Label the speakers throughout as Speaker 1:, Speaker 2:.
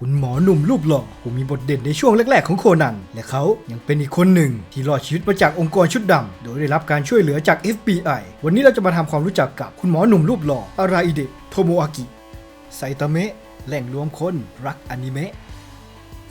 Speaker 1: คุณหมอหนุ่มรูปหล่อผู้มีบทเด่นในช่วงแรกๆของโคนัน และเขายังเป็นอีกคนหนึ่งที่รอดชีวิตมาจากองค์กรชุดดำโดยได้รับการช่วยเหลือจาก FBI วันนี้เราจะมาทำความรู้จักกับคุณหมอหนุ่มรูปหล่ออาราอิเดะโทโมอากิไซตามะแหล่งรวมคนรักอนิเมะ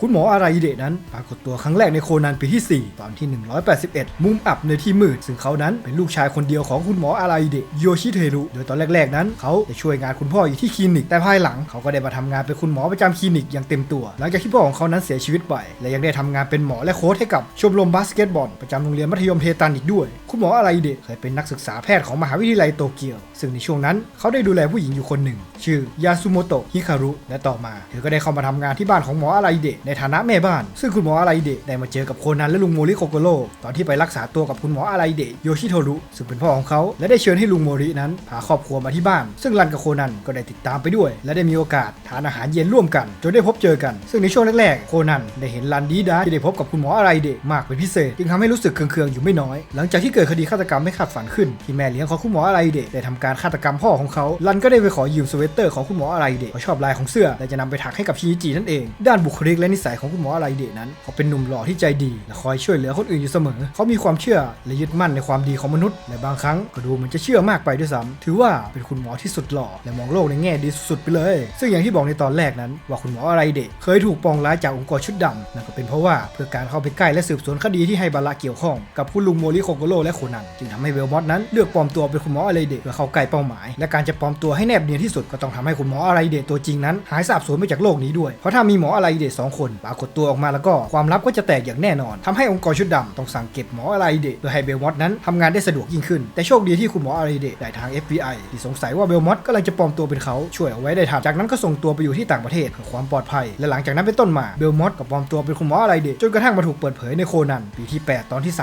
Speaker 1: คุณหมออาราอิเดะนั้น ปรากฏตัวครั้งแรกในโคนันปีที่ 4 ตอนที่ 181 มุมอับในที่มืด ซึ่งเขานั้นเป็นลูกชายคนเดียวของคุณหมออาราอิเดะโยชิเทรุ โดยตอนแรก ๆ นั้น เขาจะช่วยงานคุณพ่ออยู่ที่คลินิก แต่ภายหลังเขาก็ได้มาทำงานเป็นคุณหมอประจำคลินิกอย่างเต็มตัว หลังจากที่พ่อของเขานั้นเสียชีวิตไป และยังได้ทำงานเป็นหมอและโค้ชให้กับชมรมบาสเกตบอลประจำโรงเรียนมัธยมเทตันอีกด้วย คุณหมออาราอิเดะเคยเป็นนักศึกษาแพทย์ของมหาวิทยาลัยโตเกียว ซึ่งในช่วงนั้นเขาได้ดูแลผู้หญิงอยู่คนหนึ่ง ชื่อยาสุโมโตะฮิคารุ และต่อมาเธอก็ได้เข้ามาทำงานที่บ้านของหมออาราอิเดะในฐานะแม่บ้าน ซึ่งคุณหมออารเดะได้มาเจอกับโคนันและลุงโมริโคโกโร่ตอนที่ไปรักษาตัวกับคุณหมออารเดะโยชิโทรุซึ่งเป็นพ่อของเขาและได้เชิญให้ลุงโมรินั้นพาครอบครัวมาที่บ้าน ซึ่งรันกับโคนันก็ได้ติดตามไปด้วย และได้มีโอกาสทานอาหารเย็นร่วมกัน จนได้พบเจอกัน ซึ่งในช่วงแรกๆโคนันได้เห็นรันดีดาที่ได้พบกับคุณหมออารเดะมากเป็นพิเศษจึงทำให้รู้สึกเคืองๆอยู่ไม่น้อย หลังจากที่เกิดคดีฆาตกรรมไม่คาดฝันขึ้นที่แม่เลี้ยงของคุณหมออารเดะได้ทำการฆาตกรรมพ่อของเขารันก็ได้ไปขอยืมสเวตเตอร์ของคุณหมออารเดะเขาชอบลายของเสื้อและจะนำไปถักให้กับชิจินั่นเอง ด้านบุคลิกและนิสัยของคุณหมออารเดะนั้น เขาเป็นหนุ่มหล่อที่ใจดีและคอยช่วยเหลือคนอื่นอยู่เสมอ เขามีความเชื่อและยึดมั่นในความดีของมนุษย์และบางครั้งก็ดูเหมือนจะเชื่อมากไปด้วยซ้ำถือว่าเป็นคุณหมอที่สุดหล่อและมองโลกในแง่ดีสุดๆไปเลย ซึ่งอย่างที่บอกในตอนแรกนั้น ว่าคุณหมออารเดะเคยถูกปองร้ายจากองค์กรชุดดำนั่นก็เป็นเพราะว่าเพื่อการเข้าไปใกล้และสืบสวนคดีที่ให้บาระเกี่ยวข้องกับคุณลุงโมริโคโกโร่และโคนันจึงทำให้เวลมอสนั้นเลือกปลอมตัวเป็นคุณหมออารเดะเพื่อเข้าใกล้เป้าหมาย และการจะปลอมตัวให้แนบเนียนที่สุดก็ต้องทำให้คุณหมออารเดตัวจริงนั้น หายสาบสูญไปจากโลกนี้ด้วยเพราะถ้ามีหมออารเดสองคนปรากฏตัวออกมาแล้วก็ความลับก็จะแตกอย่างแน่นอนทำให้องค์กรชุดดำต้องสั่งเก็บหมออารเดะเพื่อให้เบลมอสนั้นทำงานได้สะดวกยิ่งขึ้น แต่โชคดีที่คุณหมออารเดะได้ทาง FBI ที่สงสัยว่าเบลมอสกำลังจะปลอมตัวเป็นเขาช่วยเอาไว้ได้ทันจากนั้นก็ส่งตัวไปอยู่ที่ต่างประเทศเพื่อความปลอดภัย และหลังจากนั้นเป็นต้นมาเบลมอสก็ปลอมตัวเป็นคุณหมออารเดะจนกระทั่งมาถูกเปิดเผยในโคนันปีที่ 8 ตอนที่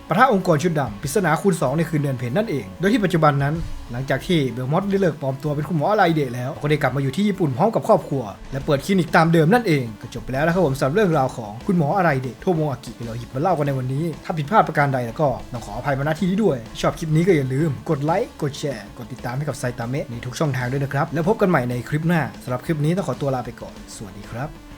Speaker 1: 374ปะทะองค์กรชุดดำปริศนาคูณสองในคืนเดือนเพ็ญนั่นเอง โดยที่ปัจจุบันนั้น หลังจากที่เบลมอสได้เลิกปลอมตัวเป็นคุณหมออารเดะแล้ว ก็ได้กลับมาอยู่ที่ญี่ปุ่นพร้อมกับครอบครัว และเปิดคลินิกตามเดิมนั่นเองก็จบไปแล้วนะครับผมสำหรับเรื่องราวของคุณหมออะไรเด็กโทโมอากิที่เราหยิบมาเล่ากันในวันนี้ ถ้าผิดพลาดประการใดแล้วก็ต้องขออภัยมาณที่นี้ด้วย ชอบคลิปนี้ก็อย่าลืม กดไลค์กดแชร์กดติดตามให้กับไซตามะในทุกช่องทางด้วยนะครับแล้วพบกันใหม่ในคลิปหน้าสำหรับคลิปนี้ต้องขอตัวลาไปก่อนสวัสดีครับ